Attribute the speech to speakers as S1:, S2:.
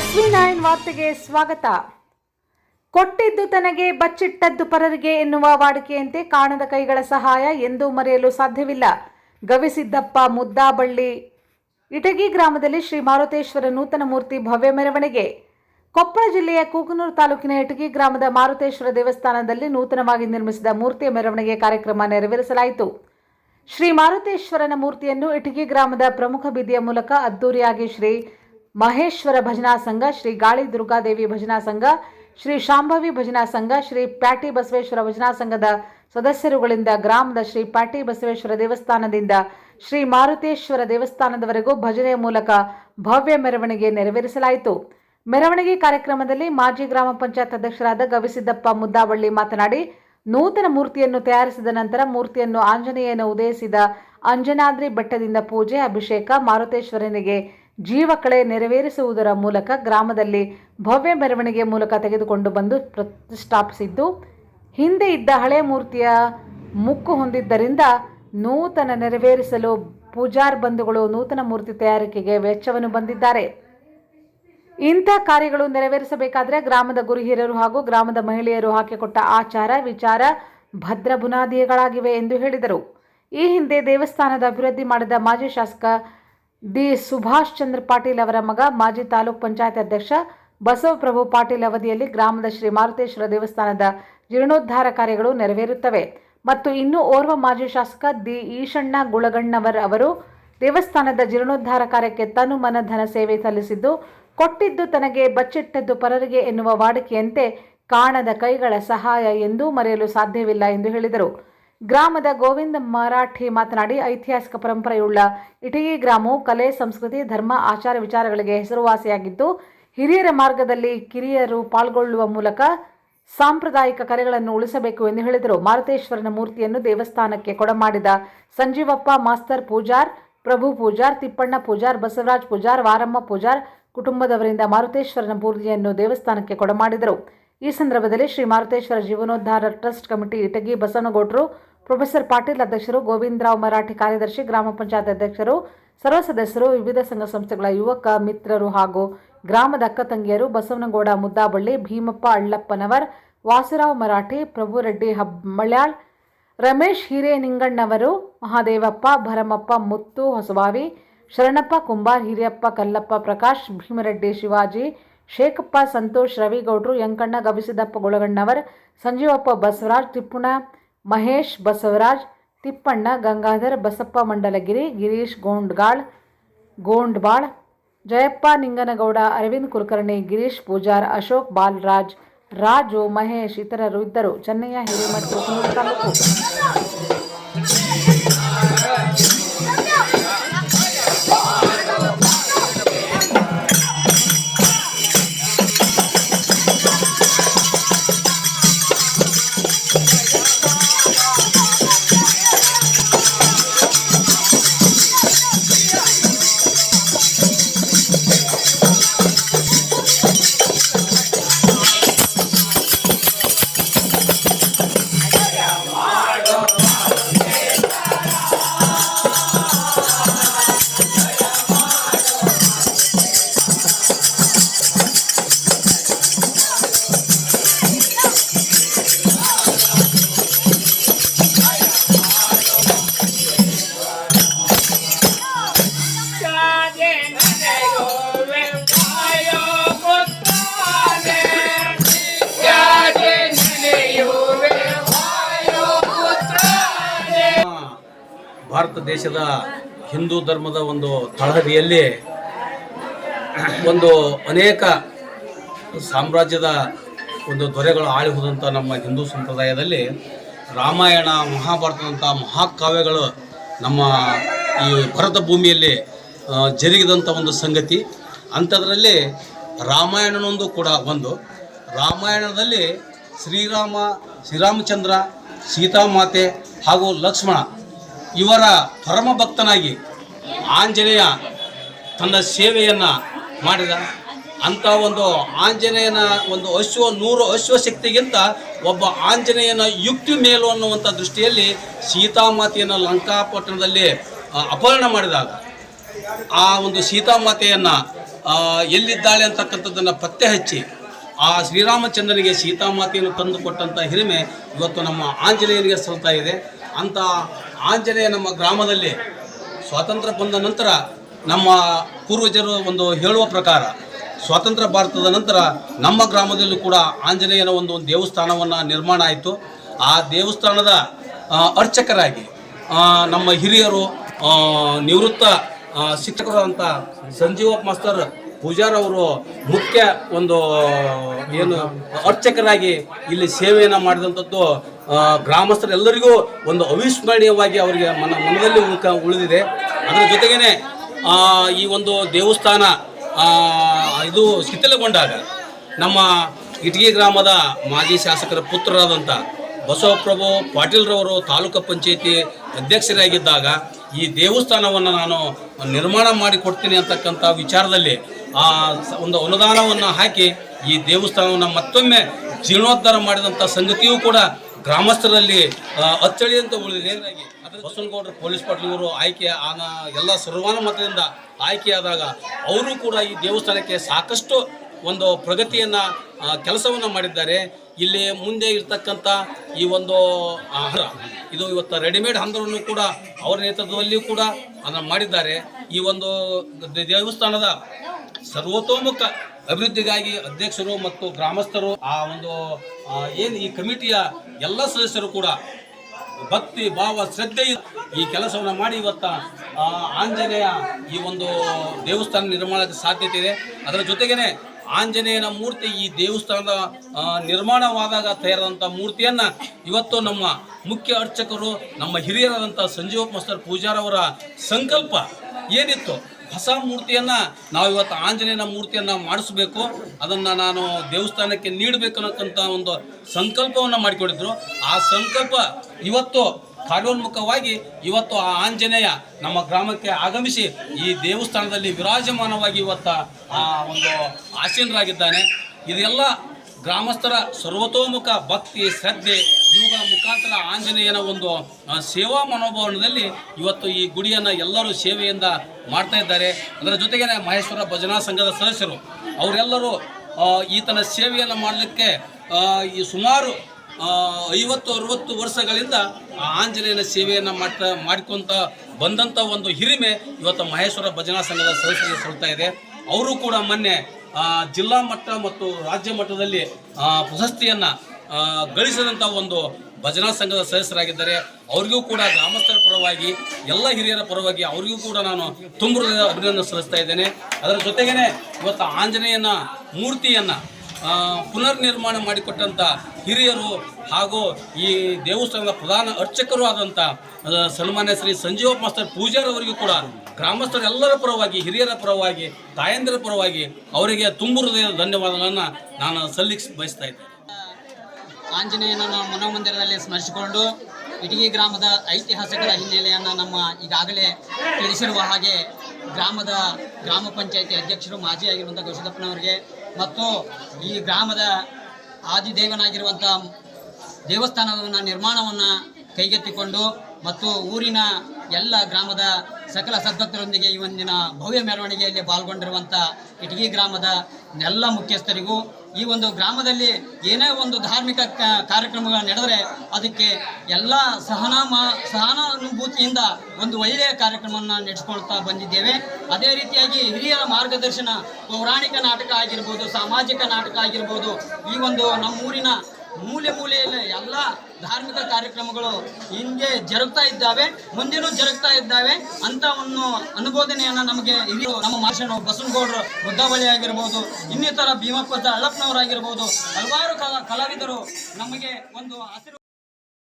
S1: S V ನಾಯನ್ ವಾರ್ತೆಗೆ ಸ್ವಾಗತ. ಕೊಟ್ಟಿದ್ದು ತನಗೆ ಬಚ್ಚಿಟ್ಟದ್ದು ಪರರಿಗೆ ಎನ್ನುವ ವಾಡಿಕೆಯಂತೆ ಕಾಣದ ಕೈಗಳ ಸಹಾಯ ಎಂದೂ ಮರೆಯಲು ಸಾಧ್ಯವಿಲ್ಲ. ಗವಿಸಿದ್ದಪ್ಪ ಮುದ್ದಾಬಳ್ಳಿ, ಇಟಗಿ ಗ್ರಾಮದಲ್ಲಿ ಶ್ರೀ ಮಾರುತೇಶ್ವರ ನೂತನ ಮೂರ್ತಿ ಭವ್ಯ ಮೆರವಣಿಗೆ. ಕೊಪ್ಪಳ ಜಿಲ್ಲೆಯ ಕೂಕನೂರು ತಾಲೂಕಿನ ಇಟಗಿ ಗ್ರಾಮದ ಮಾರುತೇಶ್ವರ ದೇವಸ್ಥಾನದಲ್ಲಿ ನೂತನವಾಗಿ ನಿರ್ಮಿಸಿದ ಮೂರ್ತಿಯ ಮೆರವಣಿಗೆ ಕಾರ್ಯಕ್ರಮ ನೆರವೇರಿಸಲಾಯಿತು. ಶ್ರೀ ಮಾರುತೇಶ್ವರನ ಮೂರ್ತಿಯನ್ನು ಇಟಗಿ ಗ್ರಾಮದ ಪ್ರಮುಖ ಬೀದಿಯ ಮೂಲಕ ಅದ್ದೂರಿಯಾಗಿ ಶ್ರೀ ಮಹೇಶ್ವರ ಭಜನಾ ಸಂಘ, ಶ್ರೀ ಗಾಳಿ ದುರ್ಗಾದೇವಿ ಭಜನಾ ಸಂಘ, ಶ್ರೀ ಶಾಂಭವಿ ಭಜನಾ ಸಂಘ, ಶ್ರೀ ಪ್ಯಾಟಿ ಬಸವೇಶ್ವರ ಭಜನಾ ಸಂಘದ ಸದಸ್ಯರುಗಳಿಂದ ಗ್ರಾಮದ ಶ್ರೀ ಪ್ಯಾಟಿ ಬಸವೇಶ್ವರ ದೇವಸ್ಥಾನದಿಂದ ಶ್ರೀ ಮಾರುತೇಶ್ವರ ದೇವಸ್ಥಾನದವರೆಗೂ ಭಜನೆಯ ಮೂಲಕ ಭವ್ಯ ಮೆರವಣಿಗೆ ನೆರವೇರಿಸಲಾಯಿತು. ಮೆರವಣಿಗೆ ಕಾರ್ಯಕ್ರಮದಲ್ಲಿ ಮಾಜಿ ಗ್ರಾಮ ಪಂಚಾಯತ್ ಅಧ್ಯಕ್ಷರಾದ ಗವಿಸಿದ್ದಪ್ಪ ಮುದ್ದಾವಳ್ಳಿ ಮಾತನಾಡಿ, ನೂತನ ಮೂರ್ತಿಯನ್ನು ತಯಾರಿಸಿದ ನಂತರ ಮೂರ್ತಿಯನ್ನು ಆಂಜನೇಯನ ಉದಯಿಸಿದ ಅಂಜನಾದ್ರಿ ಬೆಟ್ಟದಿಂದ ಪೂಜೆ, ಅಭಿಷೇಕ, ಮಾರುತೇಶ್ವರನಿಗೆ ಜೀವಕಳೆ ನೆರವೇರಿಸುವುದರ ಮೂಲಕ ಗ್ರಾಮದಲ್ಲಿ ಭವ್ಯ ಮೆರವಣಿಗೆ ಮೂಲಕ ತೆಗೆದುಕೊಂಡು ಬಂದು ಪ್ರತಿಷ್ಠಾಪಿಸಿದ್ದು, ಹಿಂದೆ ಇದ್ದ ಹಳೆ ಮೂರ್ತಿಯ ಮುಕ್ಕು ಹೊಂದಿದ್ದರಿಂದ ನೂತನ ನೆರವೇರಿಸಲು ಪೂಜಾರ್ ಬಂಧುಗಳು ನೂತನ ಮೂರ್ತಿ ತಯಾರಿಕೆಗೆ ವೆಚ್ಚವನ್ನು ಬಂದಿದ್ದಾರೆ. ಇಂಥ ಕಾರ್ಯಗಳು ನೆರವೇರಿಸಬೇಕಾದರೆ ಗ್ರಾಮದ ಗುರು ಹಿರಿಯರು ಹಾಗೂ ಗ್ರಾಮದ ಮಹಿಳೆಯರು ಹಾಕಿಕೊಟ್ಟ ಆಚಾರ, ವಿಚಾರ ಭದ್ರ ಬುನಾದಿಗಳಾಗಿವೆ ಎಂದು ಹೇಳಿದರು. ಈ ಹಿಂದೆ ದೇವಸ್ಥಾನದ ಅಭಿವೃದ್ಧಿ ಮಾಡಿದ ಮಾಜಿ ಶಾಸಕ ಡಿ ಸುಭಾಷ್ ಚಂದ್ರ ಪಾಟೀಲ್ ಅವರ ಮಗ, ಮಾಜಿ ತಾಲೂಕ್ ಪಂಚಾಯತ್ ಅಧ್ಯಕ್ಷ ಬಸವಪ್ರಭು ಪಾಟೀಲ್ ಅವಧಿಯಲ್ಲಿ ಗ್ರಾಮದ ಶ್ರೀ ಮಾರುತೇಶ್ವರ ದೇವಸ್ಥಾನದ ಜೀರ್ಣೋದ್ಧಾರ ಕಾರ್ಯಗಳು ನೆರವೇರುತ್ತವೆ. ಮತ್ತು ಇನ್ನೂ ಓರ್ವ ಮಾಜಿ ಶಾಸಕ ದಿ ಈಶಣ್ಣ ಗುಳಗಣ್ಣವರ್ ಅವರು ದೇವಸ್ಥಾನದ ಜೀರ್ಣೋದ್ಧಾರ ಕಾರ್ಯಕ್ಕೆ ತನು ಮನ ಧನ ಸೇವೆ ಸಲ್ಲಿಸಿದ್ದು, ಕೊಟ್ಟಿದ್ದು ತನಗೆ ಬಚ್ಚಿಟ್ಟದ್ದು ಪರರಿಗೆ ಎನ್ನುವ ವಾಡಿಕೆಯಂತೆ ಕಾಣದ ಕೈಗಳ ಸಹಾಯ ಎಂದೂ ಮರೆಯಲು ಸಾಧ್ಯವಿಲ್ಲ ಎಂದು ಹೇಳಿದರು. ಗ್ರಾಮದ ಗೋವಿಂದ ಮರಾಠಿ ಮಾತನಾಡಿ, ಐತಿಹಾಸಿಕ ಪರಂಪರೆಯುಳ್ಳ ಇಟಗಿ ಗ್ರಾಮವು ಕಲೆ, ಸಂಸ್ಕೃತಿ, ಧರ್ಮ, ಆಚಾರ ವಿಚಾರಗಳಿಗೆ ಹೆಸರುವಾಸಿಯಾಗಿದ್ದು, ಹಿರಿಯರ ಮಾರ್ಗದಲ್ಲಿ ಕಿರಿಯರು ಪಾಲ್ಗೊಳ್ಳುವ ಮೂಲಕ ಸಾಂಪ್ರದಾಯಿಕ ಕಲೆಗಳನ್ನು ಉಳಿಸಬೇಕು ಎಂದು ಹೇಳಿದರು. ಮಾರುತೇಶ್ವರನ ಮೂರ್ತಿಯನ್ನು ದೇವಸ್ಥಾನಕ್ಕೆ ಕೊಡಮಾಡಿದ ಸಂಜೀವಪ್ಪ, ಮಾಸ್ತರ್ ಪೂಜಾರ್, ಪ್ರಭು ಪೂಜಾರ್, ತಿಪ್ಪಣ್ಣ ಪೂಜಾರ್, ಬಸವರಾಜ್ ಪೂಜಾರ್, ವಾರಮ್ಮ ಪೂಜಾರ್ ಕುಟುಂಬದವರಿಂದ ಮಾರುತೇಶ್ವರನ ಮೂರ್ತಿಯನ್ನು ದೇವಸ್ಥಾನಕ್ಕೆ ಕೊಡಮಾಡಿದರು. ಈ ಸಂದರ್ಭದಲ್ಲಿ ಶ್ರೀ ಮಾರುತೇಶ್ವರ ಜೀವನೋದ್ಧಾರ ಟ್ರಸ್ಟ್ ಕಮಿಟಿ ಇಟಗಿ ಬಸವನಗೌಡರು ಪ್ರೊಫೆಸರ್ ಪಾಟೀಲ್ ಅಧ್ಯಕ್ಷರು, ಗೋವಿಂದರಾವ್ ಮರಾಠಿ ಕಾರ್ಯದರ್ಶಿ, ಗ್ರಾಮ ಪಂಚಾಯತ್ ಅಧ್ಯಕ್ಷರು, ಸರ್ವ ಸದಸ್ಯರು, ವಿವಿಧ ಸಂಘ ಸಂಸ್ಥೆಗಳ ಯುವಕ ಮಿತ್ರರು ಹಾಗೂ ಗ್ರಾಮದ ಅಕ್ಕ ತಂಗಿಯರು, ಬಸವನಗೌಡ ಮುದ್ದಾಬಳ್ಳಿ, ಭೀಮಪ್ಪ ಅಳ್ಳಪ್ಪನವರ್, ವಾಸುರಾವ್ ಮರಾಠಿ, ಪ್ರಭುರೆಡ್ಡಿ ಹಬ್ಬಳ್ಯಾಳ್, ರಮೇಶ್ ಹಿರೇನಿಂಗಣ್ಣವರು, ಮಹಾದೇವಪ್ಪ, ಭರಮಪ್ಪ ಮುತ್ತು ಹೊಸಬಾವಿ, ಶರಣಪ್ಪ ಕುಂಬಾರ್, ಹಿರಿಯಪ್ಪ ಕಲ್ಲಪ್ಪ ಪ್ರಕಾಶ್, ಭೀಮರೆಡ್ಡಿ ಶಿವಾಜಿ, ಶೇಖಪ್ಪ ಸಂತೋಷ್ ರವಿಗೌಡ್ರು ಯಂಕಣ್ಣ ಗವಿಸಿದ್ದಪ್ಪ ಗೊಳಗಣ್ಣವರ್, ಸಂಜೀವಪ್ಪ ಬಸವರಾಜ್, ತಿಪ್ಪುಣ ಮಹೇಶ್ ಬಸವರಾಜ್, ತಿಪ್ಪಣ್ಣ ಗಂಗಾಧರ್, ಬಸಪ್ಪ ಮಂಡಲಗಿರಿ, ಗಿರೀಶ್ ಗೋಂಡ್ಗಾಳ್, ಗೋಂಡ್ಬಾಳ್, ಜಯಪ್ಪ ನಿಂಗನಗೌಡ, ಅರವಿಂದ್ ಕುಲಕರ್ಣಿ, ಗಿರೀಶ್ ಪೂಜಾರ್, ಅಶೋಕ್ ಬಾಲರಾಜ್, ರಾಜು ಮಹೇಶ್ ಇತರರು ಇದ್ದರು. ಚೆನ್ನಯ್ಯ ಹಿರೇಮಠ
S2: ಭಾರತ ದೇಶದ ಹಿಂದೂ ಧರ್ಮದ ಒಂದು ತಳಹದಿಯಲ್ಲಿ ಒಂದು ಅನೇಕ ಸಾಮ್ರಾಜ್ಯದ ಒಂದು ದೊರೆಗಳು ಆಳಿ ಹೋದಂಥ ನಮ್ಮ ಹಿಂದೂ ಸಂಪ್ರದಾಯದಲ್ಲಿ ರಾಮಾಯಣ, ಮಹಾಭಾರತದಂಥ ಮಹಾಕಾವ್ಯಗಳು ನಮ್ಮ ಈ ಭರತ ಭೂಮಿಯಲ್ಲಿ ಜರುಗಿದಂಥ ಒಂದು ಸಂಗತಿ. ಅಂಥದ್ರಲ್ಲಿ ರಾಮಾಯಣನೊಂದು ಕೂಡ ಒಂದು ರಾಮಾಯಣದಲ್ಲಿ ಶ್ರೀರಾಮ, ಶ್ರೀರಾಮಚಂದ್ರ, ಸೀತಾಮಾತೆ ಹಾಗೂ ಲಕ್ಷ್ಮಣ ಇವರ ಪರಮ ಭಕ್ತನಾಗಿ ಆಂಜನೇಯ ತನ್ನ ಸೇವೆಯನ್ನು ಮಾಡಿದ. ಅಂಥ ಒಂದು ಆಂಜನೇಯನ ಒಂದು ಅಶ್ವ, ನೂರು ಅಶ್ವ ಶಕ್ತಿಗಿಂತ ಒಬ್ಬ ಆಂಜನೇಯನ ಯುಕ್ತಿ ಮೇಲು ಅನ್ನುವಂಥ ದೃಷ್ಟಿಯಲ್ಲಿ ಸೀತಾಮಾತೆಯನ್ನು ಲಂಕಾಪಟ್ಟಣದಲ್ಲಿ ಅಪಹರಣ ಮಾಡಿದಾಗ ಆ ಒಂದು ಸೀತಾಮಾತೆಯನ್ನು ಎಲ್ಲಿದ್ದಾಳೆ ಅಂತಕ್ಕಂಥದ್ದನ್ನು ಪತ್ತೆ ಹಚ್ಚಿ ಆ ಶ್ರೀರಾಮಚಂದ್ರನಿಗೆ ಸೀತಾಮಾತೆಯನ್ನು ತಂದು ಕೊಟ್ಟಂಥ ಹಿರಿಮೆ ಇವತ್ತು ನಮ್ಮ ಆಂಜನೇಯನಿಗೆ ಸಲ್ತಾ ಇದೆ. ಅಂಥ ಆಂಜನೇಯ ನಮ್ಮ ಗ್ರಾಮದಲ್ಲಿ ಸ್ವಾತಂತ್ರ್ಯ ಬಂದ ನಂತರ ನಮ್ಮ ಪೂರ್ವಜರು ಒಂದು ಹೇಳುವ ಪ್ರಕಾರ, ಸ್ವಾತಂತ್ರ್ಯ ಭಾರತದ ನಂತರ ನಮ್ಮ ಗ್ರಾಮದಲ್ಲೂ ಕೂಡ ಆಂಜನೇಯನ ಒಂದು ದೇವಸ್ಥಾನವನ್ನು ನಿರ್ಮಾಣ ಆಯಿತು. ಆ ದೇವಸ್ಥಾನದ ಅರ್ಚಕರಾಗಿ ನಮ್ಮ ಹಿರಿಯರು ನಿವೃತ್ತ ಶಿಕ್ಷಕರಾದಂಥ ಸಂಜೀವ ಮಾಸ್ತರ್ ಪೂಜಾರವರು ಮುಖ್ಯ ಒಂದು, ಏನು, ಅರ್ಚಕರಾಗಿ ಇಲ್ಲಿ ಸೇವೆಯನ್ನು ಮಾಡಿದಂಥದ್ದು ಗ್ರಾಮಸ್ಥರೆಲ್ಲರಿಗೂ ಒಂದು ಅವಿಸ್ಮರಣೀಯವಾಗಿ ಅವರಿಗೆ ಮನ, ಮನದಲ್ಲಿ ಉಳ್ಕ, ಉಳಿದಿದೆ. ಅದರ ಜೊತೆಗೇನೆ ಈ ಒಂದು ದೇವಸ್ಥಾನ ಇದು ಶಿಥಿಲಗೊಂಡಾಗ ನಮ್ಮ ಇಟಗಿ ಗ್ರಾಮದ ಮಾಜಿ ಶಾಸಕರ ಪುತ್ರರಾದಂಥ ಬಸವಪ್ರಭು ಪಾಟೀಲ್ರವರು ತಾಲೂಕು ಪಂಚಾಯಿತಿ ಅಧ್ಯಕ್ಷರಾಗಿದ್ದಾಗ ಈ ದೇವಸ್ಥಾನವನ್ನು ನಾನು ನಿರ್ಮಾಣ ಮಾಡಿ ಕೊಡ್ತೀನಿ ಅಂತಕ್ಕಂಥ ವಿಚಾರದಲ್ಲಿ ಆ ಒಂದು ಅನುದಾನವನ್ನು ಹಾಕಿ ಈ ದೇವಸ್ಥಾನವನ್ನು ಮತ್ತೊಮ್ಮೆ ಜೀರ್ಣೋದ್ಧಾರ ಮಾಡಿದಂಥ ಸಂಗತಿಯೂ ಕೂಡ ಗ್ರಾಮಸ್ಥರಲ್ಲಿ ಅಚ್ಚಳಿಯಂತ ಉಳಿದಿದೆ. ಅದರ ಬಸವನಗೌಡರು ಪೊಲೀಸ್ ಪಾಟೀಲ್ ಇವರು ಆಯ್ಕೆ ಆನ ಎಲ್ಲ ಸರ್ವಾನುಮತದಿಂದ ಆಯ್ಕೆಯಾದಾಗ ಅವರು ಕೂಡ ಈ ದೇವಸ್ಥಾನಕ್ಕೆ ಸಾಕಷ್ಟು ಒಂದು ಪ್ರಗತಿಯನ್ನು ಕೆಲಸವನ್ನು ಮಾಡಿದ್ದಾರೆ. ಇಲ್ಲಿ ಮುಂದೆ ಇರ್ತಕ್ಕಂಥ ಈ ಒಂದು ಆಹಾರ, ಇದು ಇವತ್ತು ರೆಡಿಮೇಡ್ ಹಂದರನ್ನು ಕೂಡ ಅವರ ನೇತೃತ್ವದಲ್ಲಿಯೂ ಕೂಡ ಅದನ್ನು ಮಾಡಿದ್ದಾರೆ. ಈ ಒಂದು ದೇವಸ್ಥಾನದ ಸರ್ವತೋಮುಖ ಅಭಿವೃದ್ಧಿಗಾಗಿ ಅಧ್ಯಕ್ಷರು ಮತ್ತು ಗ್ರಾಮಸ್ಥರು ಆ ಒಂದು ಏನು ಈ ಕಮಿಟಿಯ ಎಲ್ಲ ಸದಸ್ಯರು ಕೂಡ ಭಕ್ತಿ, ಭಾವ, ಶ್ರದ್ಧೆ ಈ ಕೆಲಸವನ್ನು ಮಾಡಿ ಇವತ್ತ ಆಂಜನೇಯ ಈ ಒಂದು ದೇವಸ್ಥಾನ ನಿರ್ಮಾಣದ ಸಾಧ್ಯತೆ ಇದೆ. ಅದರ ಜೊತೆಗೇನೆ ಆಂಜನೇಯನ ಮೂರ್ತಿ ಈ ದೇವಸ್ಥಾನದ ನಿರ್ಮಾಣವಾದಾಗ ತಯಾರಾದಂಥ ಮೂರ್ತಿಯನ್ನು ಇವತ್ತು ನಮ್ಮ ಮುಖ್ಯ ಅರ್ಚಕರು, ನಮ್ಮ ಹಿರಿಯರಾದಂಥ ಸಂಜೀವ ಮಸ್ತರ್ ಪೂಜಾರವರ ಸಂಕಲ್ಪ ಏನಿತ್ತು? ಹೊಸ ಮೂರ್ತಿಯನ್ನು ನಾವು ಇವತ್ತು ಆಂಜನೇಯನ ಮೂರ್ತಿಯನ್ನು ಮಾಡಿಸ್ಬೇಕು. ಅದನ್ನು ನಾನು ದೇವಸ್ಥಾನಕ್ಕೆ ನೀಡಬೇಕು ಅನ್ನೋಕ್ಕಂಥ ಒಂದು ಸಂಕಲ್ಪವನ್ನು ಮಾಡಿಕೊಂಡಿದ್ರು. ಆ ಸಂಕಲ್ಪ ಇವತ್ತು ಕಾರ್ಯೋನ್ಮುಖವಾಗಿ ಇವತ್ತು ಆ ಆಂಜನೇಯ ನಮ್ಮ ಗ್ರಾಮಕ್ಕೆ ಆಗಮಿಸಿ ಈ ದೇವಸ್ಥಾನದಲ್ಲಿ ವಿರಾಜಮಾನವಾಗಿ ಇವತ್ತ ಆ ಒಂದು ಆಸೀನರಾಗಿದ್ದಾನೆ. ಇದೆಲ್ಲ ಗ್ರಾಮಸ್ಥರ ಸರ್ವತೋಮುಖ ಭಕ್ತಿ, ಶ್ರದ್ಧೆ, ಇವುಗಳ ಮುಖಾಂತರ ಆಂಜನೇಯನ ಒಂದು ಸೇವಾ ಮನೋಭಾವನದಲ್ಲಿ ಇವತ್ತು ಈ ಗುಡಿಯನ್ನು ಎಲ್ಲರೂ ಸೇವೆಯಿಂದ ಮಾಡ್ತಾ ಇದ್ದಾರೆ. ಅದರ ಜೊತೆಗೆ ಮಹೇಶ್ವರ ಭಜನಾ ಸಂಘದ ಸದಸ್ಯರು, ಅವರೆಲ್ಲರೂ ಈತನ ಸೇವೆಯನ್ನು ಮಾಡಲಿಕ್ಕೆ ಈ ಸುಮಾರು ಐವತ್ತು, ಅರವತ್ತು ವರ್ಷಗಳಿಂದ ಆ ಆಂಜನೇಯನ ಸೇವೆಯನ್ನು ಮಾಡ್ತಾ, ಮಾಡ್ಕೊತ ಬಂದಂಥ ಒಂದು ಹಿರಿಮೆ ಇವತ್ತು ಮಹೇಶ್ವರ ಭಜನಾ ಸಂಘದ ಸದಸ್ಯರಿಗೆ ಸಲ್ತಾ ಇದೆ. ಅವರು ಕೂಡ ಮೊನ್ನೆ ಜಿಲ್ಲಾ ಮಟ್ಟ ಮತ್ತು ರಾಜ್ಯ ಮಟ್ಟದಲ್ಲಿ ಪ್ರಶಸ್ತಿಯನ್ನು ಗಳಿಸಿದಂಥ ಒಂದು ಭಜನಾ ಸಂಘದ ಸದಸ್ಯರಾಗಿದ್ದಾರೆ. ಅವರಿಗೂ ಕೂಡ ಗ್ರಾಮಸ್ಥರ ಪರವಾಗಿ, ಎಲ್ಲ ಹಿರಿಯರ ಪರವಾಗಿ ಅವರಿಗೂ ಕೂಡ ನಾನು ತುಂಬ ಅಭಿನಂದನೆ ಸಲ್ಲಿಸ್ತಾ ಇದ್ದೇನೆ. ಅದರ ಜೊತೆಗೇನೆ ಇವತ್ತು ಆಂಜನೇಯನ ಮೂರ್ತಿಯನ್ನು ಪುನರ್ ನಿರ್ಮಾಣ ಮಾಡಿಕೊಟ್ಟಂಥ ಹಿರಿಯರು ಹಾಗೂ ಈ ದೇವಸ್ಥಾನದ ಪ್ರಧಾನ ಅರ್ಚಕರು ಆದಂಥ ಸನ್ಮಾನ್ಯ ಶ್ರೀ ಸಂಜೀವ ಮಾಸ್ತರ್ ಪೂಜಾರವರಿಗೂ ಕೂಡ ಗ್ರಾಮಸ್ಥರೆಲ್ಲರ ಪರವಾಗಿ, ಹಿರಿಯರ ಪರವಾಗಿ, ತಾಯಂದಿರ ಪರವಾಗಿ ಅವರಿಗೆ ತುಂಬು ಹೃದಯದ ಧನ್ಯವಾದಗಳನ್ನು ನಾನು ಸಲ್ಲಿಸಿ ಬಯಸ್ತಾ ಇದ್ದೇನೆ.
S3: ಆಂಜನೇಯನ ಮನೋಮಂದಿರದಲ್ಲಿ ಸ್ಮರಿಸಿಕೊಂಡು ಇಟಗಿ ಗ್ರಾಮದ ಐತಿಹಾಸಿಕ ಹಿನ್ನೆಲೆಯನ್ನು ನಮ್ಮ ಈಗಾಗಲೇ ತಿಳಿಸಿರುವ ಹಾಗೆ ಗ್ರಾಮದ ಗ್ರಾಮ ಪಂಚಾಯಿತಿ ಅಧ್ಯಕ್ಷರು ಮಾಜಿ ಆಗಿರುವಂಥ ಗೌಶದಪ್ಪನವರಿಗೆ ಮತ್ತು ಈ ಗ್ರಾಮದ ಆದಿದೇವನಾಗಿರುವಂಥ ದೇವಸ್ಥಾನವನ್ನು ನಿರ್ಮಾಣವನ್ನು ಕೈಗೆತ್ತಿಕೊಂಡು ಮತ್ತು ಊರಿನ ಎಲ್ಲ ಗ್ರಾಮದ ಸಕಲ ಸದ್ಭಕ್ತರೊಂದಿಗೆ ಈ ಒಂದಿನ ಭವ್ಯ ಮೆರವಣಿಗೆಯಲ್ಲಿ ಪಾಲ್ಗೊಂಡಿರುವಂಥ ಇಟಗಿ ಗ್ರಾಮದ ಎಲ್ಲ ಮುಖ್ಯಸ್ಥರಿಗೂ, ಈ ಒಂದು ಗ್ರಾಮದಲ್ಲಿ ಏನೇ ಒಂದು ಧಾರ್ಮಿಕ ಕಾರ್ಯಕ್ರಮಗಳು ನಡೆದರೆ ಅದಕ್ಕೆ ಎಲ್ಲ ಸಹನಾ ಸಹನಾನುಭೂತಿಯಿಂದ ಒಂದು ಒಳ್ಳೆಯ ಕಾರ್ಯಕ್ರಮವನ್ನು ನಡೆಸ್ಕೊಳ್ತಾ ಬಂದಿದ್ದೇವೆ. ಅದೇ ರೀತಿಯಾಗಿ ಹಿರಿಯರ ಮಾರ್ಗದರ್ಶನ, ಪೌರಾಣಿಕ ನಾಟಕ ಆಗಿರ್ಬೋದು, ಸಾಮಾಜಿಕ ನಾಟಕ ಆಗಿರ್ಬೋದು, ಈ ಒಂದು ನಮ್ಮೂರಿನ ಮೂಲೆ ಮೂಲೆಯಲ್ಲಿ ಎಲ್ಲ ಧಾರ್ಮಿಕ ಕಾರ್ಯಕ್ರಮಗಳು ಹಿಂಗೆ ಜರುಗ್ತಾ ಇದ್ದಾವೆ, ಮುಂದಿನೂ ಜರುಗ್ತಾ ಇದ್ದಾವೆ. ಅಂತ ಒಂದು ಅನುಬೋಧನೆಯನ್ನ ನಮಗೆ ಹಿರಿಯರು ನಮ್ಮ ಮಾರ್ಷನು ಬಸವನಗೌಡರು ಬುದ್ಧಾವಳಿ ಆಗಿರ್ಬೋದು, ಇನ್ನಿತರ ಭೀಮಪ್ಪ ಅಳ್ಳಪ್ಪನವರಾಗಿರ್ಬೋದು ಹಲವಾರು ಕಲಾ, ಕಲಾವಿದರು ನಮಗೆ ಒಂದು ಆಶೀರ್ವಾದ